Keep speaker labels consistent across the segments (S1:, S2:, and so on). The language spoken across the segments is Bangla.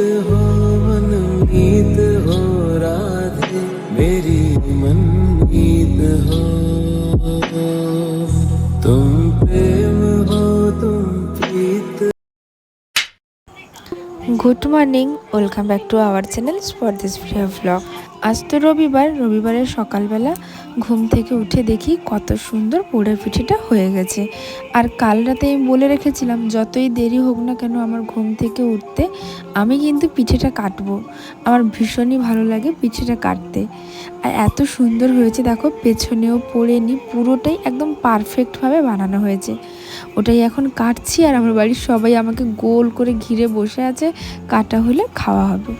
S1: हो मनमीत हो राधे मेरी मनमीत हो।
S2: Good morning, welcome back to our channel for this Priya blog. আজ তো রবিবার, রবিবারের সকালবেলা ঘুম থেকে উঠে দেখি কত সুন্দর পোড়া পিঠেটা হয়ে গেছে। আর কাল রাতে আমি বলে রেখেছিলাম, যতই দেরি হোক না কেন আমার ঘুম থেকে উঠতে আমি কিন্তু পিঠেটা কাটবো। আমার ভীষণই ভালো লাগে পিঠেটা কাটতে। আর এত সুন্দর হয়েছে, দেখো, পেছনেও পড়েনি, পুরোটাই একদম পারফেক্টভাবে বানানো হয়েছে। ওটাই এখন কাটছি আর আমার বাড়ির সবাই আমাকে গোল করে ঘিরে বসে আছে, কাটা হলে খাওয়া হবে।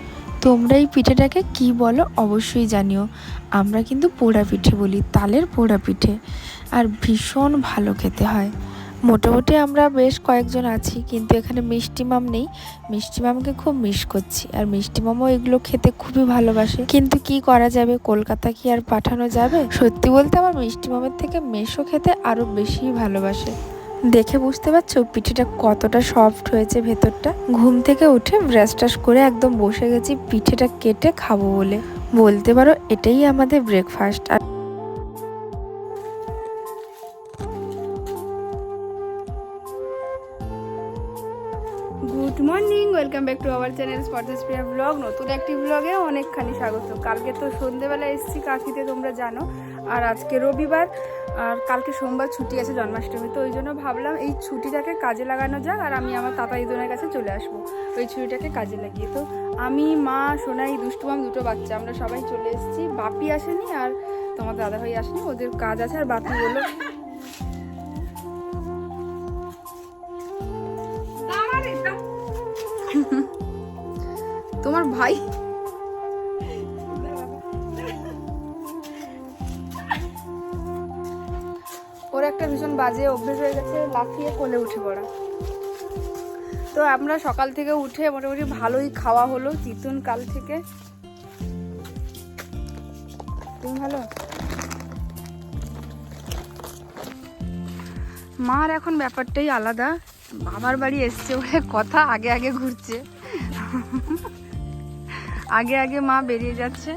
S2: তোমরা এই পিঠেটাকে কি বলো অবশ্যই জানিও। আমরা কিন্তু পোড়া পিঠে বলি, তালের পোড়া পিঠে। আর ভীষণ ভালো খেতে হয়। মোটামুটি আমরা বেশ কয়েকজন আছি, কিন্তু এখানে মিষ্টি মাম নেই। মিষ্টি মামকে খুব মিস করছি আর মিষ্টি মামও এগুলো খেতে খুবই ভালোবাসে। কিন্তু কি করা যাবে, কলকাতা কি আর পাঠানো যাবে? সত্যি বলতে আমার মিষ্টি মামের থেকে মেশো খেতে আরও বেশি ভালোবাসে। দেখে বুঝতে পারছ, পিঠেটা কতটা সফট হয়েছে ভেতরটা? ঘুম থেকে উঠে ব্রাশ টাশ করে একদম বসে গেছি, পিঠেটা কেটে খাব বলে। বলতে পারো এটাই আমাদের breakfast R
S3: good morning welcome back to our channel sports Priya blog নতুন একটি ব্লগে অনেকখানি স্বাগত। কালকে তো সন্ধেবেলা এসেছি, কাকিতে তোমরা জানো। আর আজকে রবিবার আর কালকে সোমবার ছুটি আছে জন্মাষ্টমী তো ওই জন্য ভাবলাম এই ছুটিটাকে কাজে লাগানো যাক আর আমি আমার তাতা ইদনের কাছে চলে আসব। ওই ছুটিটাকে কাজে লাগিয়ে। তো আমি মা সোনাই দুষ্টুমাম দুটো বাচ্চা আমরা সবাই চলে এসেছি। বাপি আসেনি আর তোমার দাদাভাই আসেনি ওদের কাজ আছে আর বাপি বলল তোমার ভাই ভীষণ বাজে অভ্যেস হয়ে গেছে, লাফিয়ে কোলে উঠে পড়া। তো আমরা সকাল থেকে উঠে মোটামুটি ভালোই খাওয়া হলো চিতুন কাল থেকে। তুমি ভালো? মার এখন ব্যাপারটাই আলাদা, বাবার বাড়ি এসছে বলে কথা আগে আগে ঘুরছে। আগে আগে মা বেরিয়ে যাচ্ছে।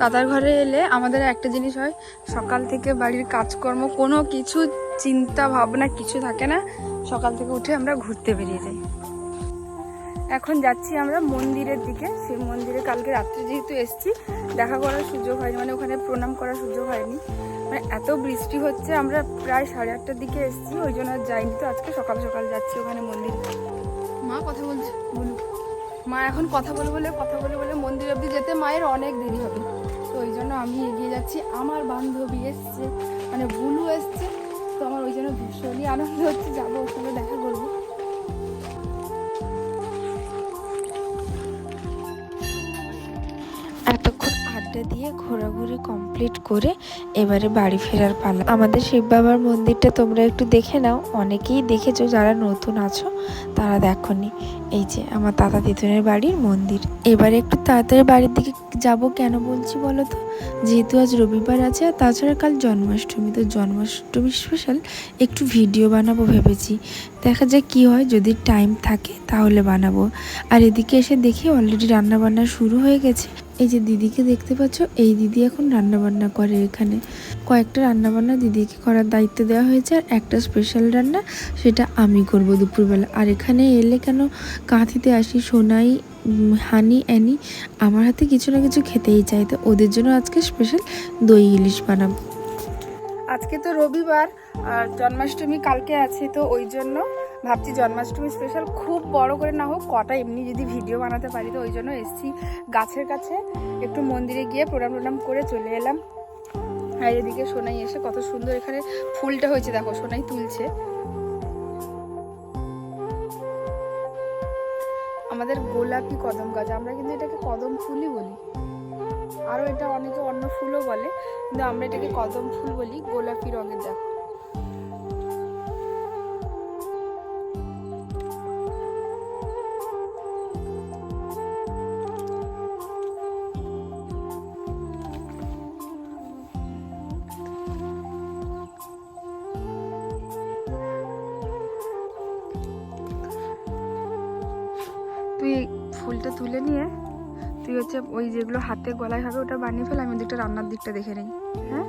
S3: দাদার ঘরে এলে আমাদের একটা জিনিস হয় সকাল থেকে বাড়ির কাজকর্ম কোনো কিছু চিন্তা ভাবনা কিছু থাকে না। সকাল থেকে উঠে আমরা ঘুরতে বেরিয়ে যাই। এখন যাচ্ছি আমরা মন্দিরের দিকে। সেই মন্দিরে কালকে রাত্রে যেহেতু এসছি দেখা করার সুযোগ হয়নি মানে ওখানে প্রণাম করার সুযোগ হয়নি। মানে এত বৃষ্টি হচ্ছে আমরা প্রায় সাড়ে আটটার দিকে এসছি ওই জন্য আর যাইনি তো। আজকে সকাল সকাল যাচ্ছি ওখানে মন্দির। মা কথা বলছে। বলুন। মা এখন কথা বলে বলে কথা বলে বলে মন্দির অবধি যেতে মায়ের অনেক দেরি হবে। জন্য আমি এগিয়ে যাচ্ছি। আমার বান্ধবী এসছে মানে বুলু এসছে, তো আমার ওই জন্য ভীষণই আনন্দ হচ্ছে, যাব সঙ্গে দেখা করব।
S2: আড্ডা দিয়ে ঘোরাঘুরি কমপ্লিট করে এবারে বাড়ি ফেরার পালা। আমাদের শিব বাবার মন্দিরটা তোমরা একটু দেখে নাও। অনেকেই দেখেছ, যারা নতুন আছো, তারা দেখনি। এই যে আমার দাদা দিদুনের বাড়ির মন্দির। এবারে একটু তাড়াতাড়ি বাড়ির দিকে যাব কেন বলছি বলো তো? যেহেতু আজ রবিবার আছে, আর তাছাড়া কাল জন্মাষ্টমী, তো জন্মাষ্টমী স্পেশাল একটু ভিডিও বানাবো ভেবেছি। দেখা যাক কি হয়, যদি টাইম থাকে তাহলে বানাবো। আর এদিকে এসে দেখি অলরেডি রান্না বান্না শুরু হয়ে গেছে। এই যে দিদিকে দেখতে পাচ্ছ, এই দিদি এখন রান্না বান্না করে এখানে। কয়েকটা রান্না বান্না দিদিকে করার দায়িত্ব দেওয়া হয়েছে আর একটা স্পেশাল রান্না, সেটা আমি করব দুপুরবেলা। আর এখানে এলে কেন কাঁথিতে আসি সোনাই হানি, অ্যানি, আমার হাতে কিছু না কিছু খেতেই চাই তো ওদের জন্য আজকে স্পেশাল দই ইলিশ বানাবো।
S3: আজকে তো রবিবার আর জন্মাষ্টমী কালকে আছে, তো ওই জন্য ভাবছি জন্মাষ্টমী স্পেশাল খুব বড় করে না হোক, কটা এমনি যদি ভিডিও বানাতে পারি তো ওই জন্য এসছি গাছের কাছে। একটু মন্দিরে গিয়ে প্রণাম প্রণাম করে চলে এলাম। আর এদিকে সোনাই এসে কত সুন্দর এখানে ফুলটা হয়েছে, দেখো সোনাই তুলছে। আমাদের গোলাপি কদম গাছ, আমরা কিন্তু এটাকে কদম ফুলই বলি। আরও এটা অনেকে অন্য ফুলও বলে, কিন্তু আমরা এটাকে কদম ফুল বলি গোলাপি রঙের দেখো তুই ফুলটা তুলে নিয়ে, তুই হচ্ছে ওই যেগুলো হাতে গলায় হবে ওটা বানিয়ে ফেল, আমি ওদিকটা রান্নার দিকটা দেখে নিই। হ্যাঁ?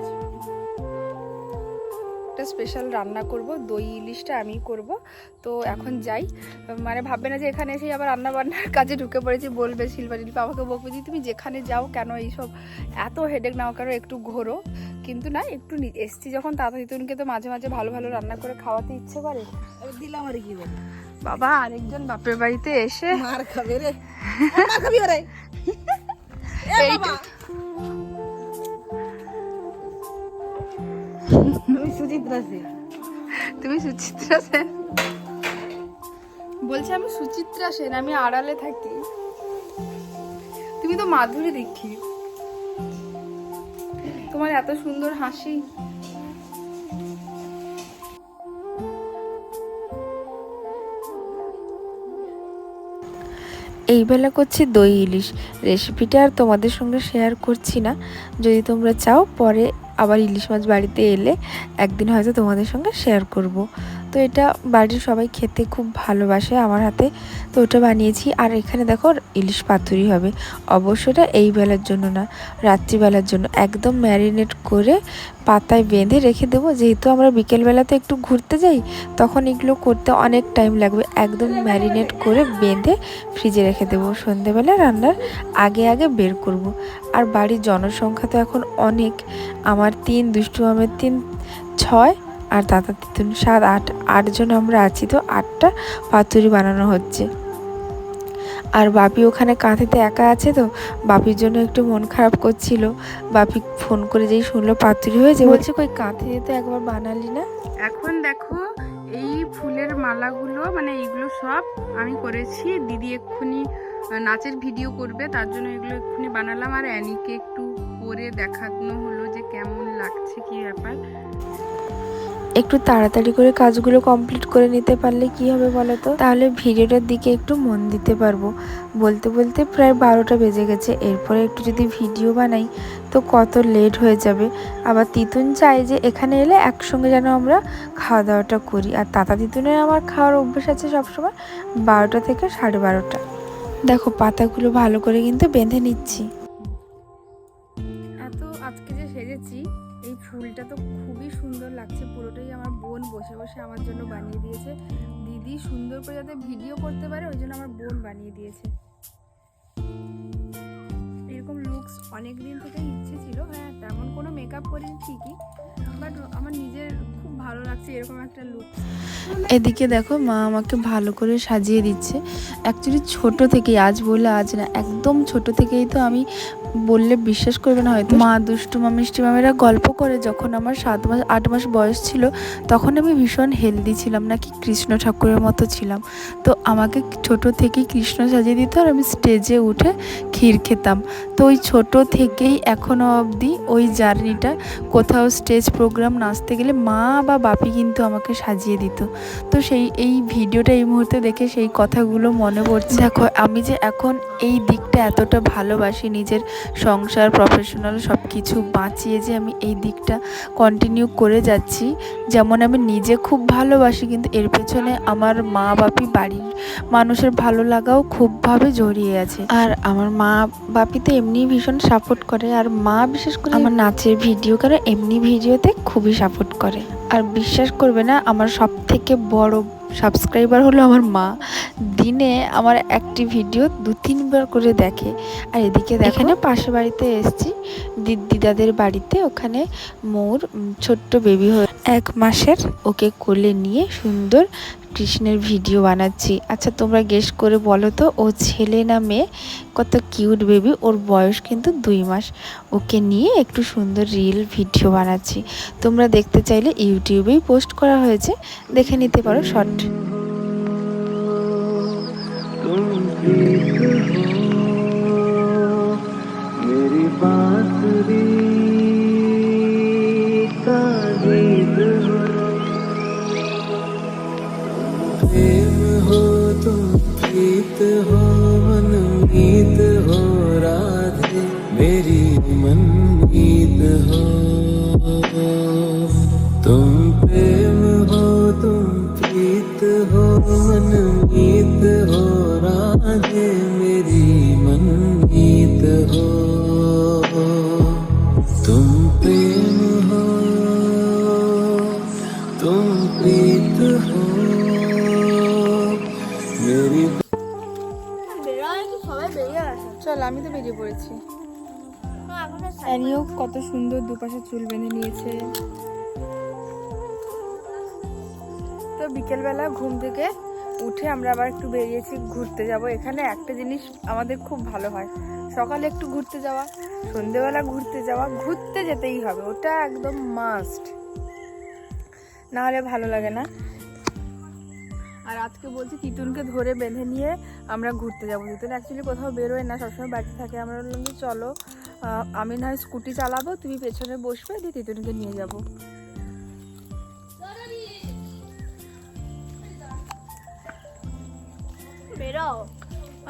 S3: একটা স্পেশাল রান্না করব, দই ইলিশটা আমি করব। তো এখন যাই মানে ভাববে না যে এখানে এসেই আবার রান্না বান্নার কাজে ঢুকে পড়েছি, বলবে শিল্পা টিল্পা আমাকে বকবে যে তুমি যেখানে যাও কেন এইসব, এত হেডেক নাও কেন, একটু ঘোরো। কিন্তু না, একটু এসছি যখন তাড়াতাড়ি, তুনকে তো মাঝে মাঝে ভালো ভালো রান্না করে খাওয়াতে ইচ্ছে করে।
S4: দিলাম আর কি বলে।
S3: বাবা আরেকজন বাপের বাড়িতে এসে।
S4: মার খাবে রে। মার খাবি ওরে। আমি সুচিত্রা সেন
S3: তুমি সুচিত্রা সেন বলছি আমি সুচিত্রা সেন আমি আড়ালে থাকি। তুমি তো মাধুরী দীক্ষিত তোমার এত সুন্দর হাসি।
S2: এই বেলা করছি দই ইলিশ। রেসিপিটা আর তোমাদের সঙ্গে শেয়ার করছি না। যদি তোমরা চাও, পরে আবার ইলিশ মাছ বাড়িতে এলে একদিন হয়তো তোমাদের সঙ্গে শেয়ার করব। তো এটা বাড়ির সবাই খেতে খুব ভালোবাসে আমার হাতে। তো ওটা বানিয়েছি। আর এখানে দেখো ইলিশ পাতুরি হবে। অবশ্য এটা এই বেলার জন্য না রাত্রিবেলার জন্য। একদম ম্যারিনেট করে পাতায় বেঁধে রেখে দেবো। যেহেতু আমরা বিকেলবেলাতে একটু ঘুরতে যাই, তখন এগুলো করতে অনেক টাইম লাগবে। একদম ম্যারিনেট করে বেঁধে ফ্রিজে রেখে দেবো। সন্ধেবেলা রান্নার আগে আগে বের করব। আর বাড়ির জনসংখ্যা তো এখন অনেক। আমার তিন, দুষ্টু আমের তিন, ছয় আর দাদা তিতুন সাত, আট আটজন আমরা আছি তো, আটটা পাতুরি বানানো হচ্ছে। আর বাপি ওখানে কাঁথিতে একা আছে তো, বাপির জন্য একটু মন খারাপ করছিল। বাপি ফোন করে যেই শুনলো পাতুরি হয়েছে, বলছে, কই, কাঁথিতে তো একবার বানালি না?
S3: এখন দেখো, এই ফুলের মালাগুলো মানে এইগুলো সব আমি করেছি। দিদি এক্ষুনি নাচের ভিডিও করবে, তার জন্য এগুলো এক্ষুনি বানালাম। আর অ্যানিকে একটু করে দেখানো হলো যে কেমন লাগছে, কি ব্যাপার।
S2: একটু তাড়াতাড়ি করে কাজগুলো কমপ্লিট করে নিতে পারলে কি হবে বলো তো? তাহলে ভিডিওটার দিকে একটু মন দিতে পারব। বলতে বলতে প্রায় বারোটা বেজে গেছে। এরপরে একটু যদি ভিডিও বানাই, তো কত লেট হয়ে যাবে। আবার তিতুন চাই যে এখানে এলে একসঙ্গে যেন আমরা খাওয়া দাওয়াটা করি। আর তাতা তিতুনের আমার খাওয়ার অভ্যেস আছে সবসময় বারোটা থেকে সাড়ে বারোটা। দেখো, পাতাগুলো ভালো করে কিন্তু বেঁধে নিচ্ছি।
S3: যাতে ভিডিও করতে পারে, ওই জন্য আমার বোন বানিয়ে দিয়েছে। এরকম লুকস অনেক দিন থেকে ইচ্ছে ছিল হ্যাঁ তেমন কোনো মেকআপ করিনি ঠিকই বাট আমার নিজের খুব ভালো লাগছে এরকম একটা লুক
S2: এদিকে দেখো, মা আমাকে ভালো করে সাজিয়ে দিচ্ছে। অ্যাকচুয়ালি ছোট থেকেই, আজ বলে আজ না, একদম ছোট থেকেই তো আমি বললে বিশ্বাস করবে না হয়তো। মা দুষ্টু মা মিষ্টি মামেরা গল্প করে যখন আমার সাত মাস আট মাস বয়স ছিল তখন আমি ভীষণ হেলদি ছিলাম নাকি কৃষ্ণ ঠাকুরের মতো ছিলাম। তো আমাকে ছোট থেকেই কৃষ্ণ সাজিয়ে দিত আর আমি স্টেজে উঠে ক্ষীর খেতাম। তো ওই ছোট থেকেই এখনও অবধি ওই জার্নিটা কোথাও স্টেজ প্রোগ্রাম নাচতে গেলে মা বা বাপি কিন্তু আমাকে সাজিয়ে দিত। তো সেই এই ভিডিওটা এই মুহূর্তে দেখে সেই কথাগুলো মনে পড়ছে। দেখো আমি যে এখন এই দিকটা এতটা ভালোবাসি নিজের সংসার প্রফেশনাল সব কিছু বাঁচিয়ে যে আমি এই দিকটা কন্টিনিউ করে যাচ্ছি। যেমন আমি নিজে খুব ভালোবাসি কিন্তু এর পেছনে আমার মা বাপি বাড়ির মানুষের ভালো লাগাও খুবভাবে জড়িয়ে আছে। আর আমার মা বাপি তো এমনি ভীষণ সাপোর্ট করে আর মা বিশেষ করে আমার নাচের ভিডিও কারণ এমনি ভিডিওতে খুবই সাপোর্ট করে। আর বিশ্বাস করবে না আমার সব থেকে বড় সাবস্ক্রাইবার হলো আমার মা। দিনে আমার একটি ভিডিও দু তিনবার করে দেখে। আর এদিকে দেখে এখানে পাশে বাড়িতে এসেছি। দিদাদের বাড়িতে ওখানে মোর ছোট্ট বেবি হয়ে এক মাসের ওকে কোলে নিয়ে সুন্দর কৃষ্ণের ভিডিও বানাচ্ছি আচ্ছা তোমরা গেস করে বলো তো ও ছেলে না মেয়ে কত কিউট বেবি ওর বয়স কিন্তু দুই মাস ওকে নিয়ে একটু সুন্দর রিল ভিডিও বানাচ্ছি তোমরা দেখতে চাইলে ইউটিউবেই পোস্ট করা হয়েছে দেখে নিতে পারো শর্ট
S1: तुम प्रीत हो मेरी बांसुरी हो तुम प्रेम हो तुम प्रीत हो मनमीत हो राधे मेरी
S3: অ্যানিও কত সুন্দর দুপাশে চুল বেঁধে নিয়েছে। তো বিকেলবেলা ঘুম থেকে উঠে আমরা আবার একটু বেরিয়েছি, ঘুরতে যাব। এখানে একটা জিনিস আমাদের খুব ভালো হয়, সকালে একটু ঘুরতে যাওয়া, সন্ধেবেলা ঘুরতে যাওয়া, ঘুরতে যেতেই হবে, ওটা একদম মাস্ট না হলে ভালো লাগে না। আর আজকে বলছি তিতুনকে ধরে বেঁধে নিয়ে আমরা ঘুরতে যাব। তিতুন অ্যাকচুয়ালি কোথাও বেরোয় না, সবসময় বাড়িতে থাকে। আমরা বললাম যে চলো আমি না স্কুটি চালাবো তুমি পেছনে বসবে দিয়ে তিতুনকে নিয়ে যাব।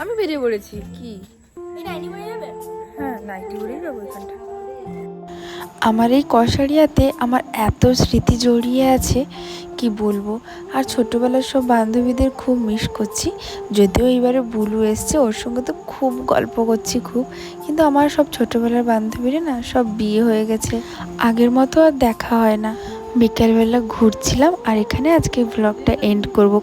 S3: আমি বেরিয়ে পড়েছি। কি? হ্যাঁ নাইটি উড়েই যাব এখানটা
S2: আমার এই কষারিয়াতে আমার এত স্মৃতি জড়িয়ে আছে, কি বলব? আর ছোটোবেলার সব বান্ধবীদের খুব মিস করছি। যদিও এইবারে বুলু এসছে, ওর সঙ্গে তো খুব গল্প করছি খুব। কিন্তু আমার সব ছোটোবেলার বান্ধবীরা না সব বিয়ে হয়ে গেছে। আগের মতো আর দেখা হয় না। বিকেলবেলা ঘুরছিলাম আর এখানে আজকে ব্লগটা এন্ড করব।